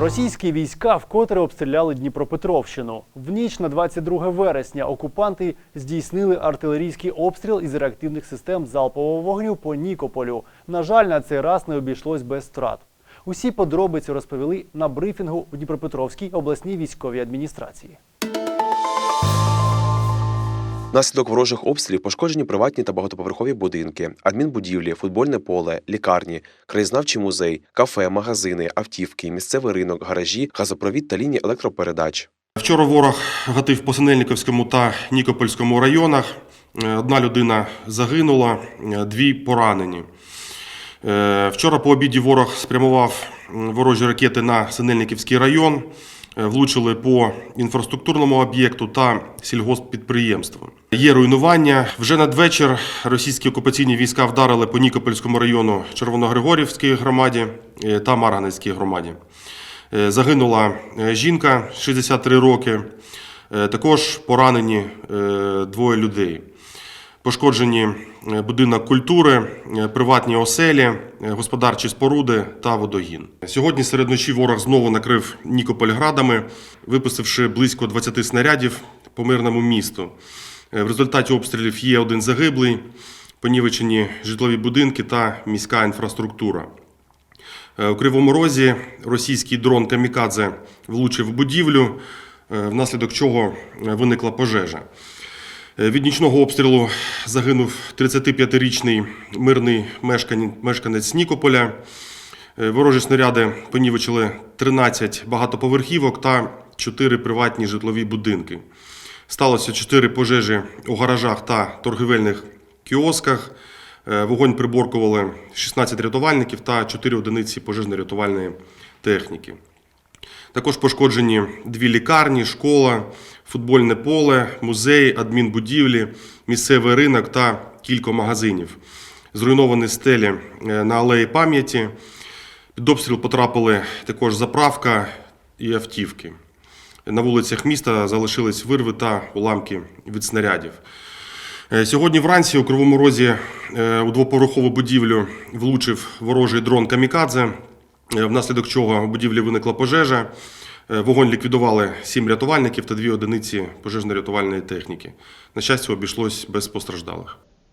Російські війська вкотре обстріляли Дніпропетровщину. В ніч на 22 вересня окупанти здійснили артилерійський обстріл із реактивних систем залпового вогню по Нікополю. На жаль, на цей раз не обійшлось без втрат. Усі подробиці розповіли на брифінгу в Дніпропетровській обласній військовій адміністрації. Внаслідок ворожих обстрілів пошкоджені приватні та багатоповерхові будинки, адмінбудівлі, футбольне поле, лікарні, краєзнавчий музей, кафе, магазини, автівки, місцевий ринок, гаражі, газопровід та лінії електропередач. Вчора ворог гатив по Синельниковському та Нікопольському районах. Е, Одна людина загинула, е, дві поранені. Е, Вчора по обіді ворог спрямував ворожі ракети на Синельниківський район, влучили по інфраструктурному об'єкту та сільгосппідприємству. Є руйнування. Вже надвечір російські окупаційні війська вдарили по Нікопольському району Червоногригорівській громаді е, та Марганецькій громаді. Е, Загинула е, жінка 63 роки. Е, Також поранені е, двоє людей. Пошкоджені е, будинок культури, е, приватні оселі, е, господарчі споруди та водогін. Сьогодні серед ночі ворог знову накрив Нікополь градами, випустивши близько 20 снарядів по мирному місту. В результаті обстрілів є один загиблий, понівечені житлові будинки та міська інфраструктура. У Кривому Розі російський дрон Камікадзе влучив в будівлю, внаслідок чого виникла пожежа. Е, Від нічного обстрілу загинув 35-річний мирний мешкан- мешканець Нікополя. Е, Ворожі снаряди понівечили 13 багатоповерхівок та 4 приватні житлові будинки. Сталося 4 пожежі у гаражах та торгівельних кіосках. Е, Вогонь приборкували 16 рятувальників та 4 одиниці пожежно-рятувальної техніки. Також пошкоджені дві лікарні, школа, футбольне поле, музей, адмінбудівлі, місцевий ринок та кілька магазинів. Зруйновані стелі е, на алеї пам'яті. Під обстріл потрапили також заправка і автівки. На вулицях міста залишились вирви та уламки від снарядів. Е, Сьогодні вранці у Кривому Розі е, у двоповерхову будівлю влучив ворожий дрон Камікадзе, внаслідок чого у будівлі виникла пожежа. Е, Вогонь ліквідували сім рятувальників та дві одиниці пожежно-рятувальної техніки. На щастя, обійшлось без постраждалих.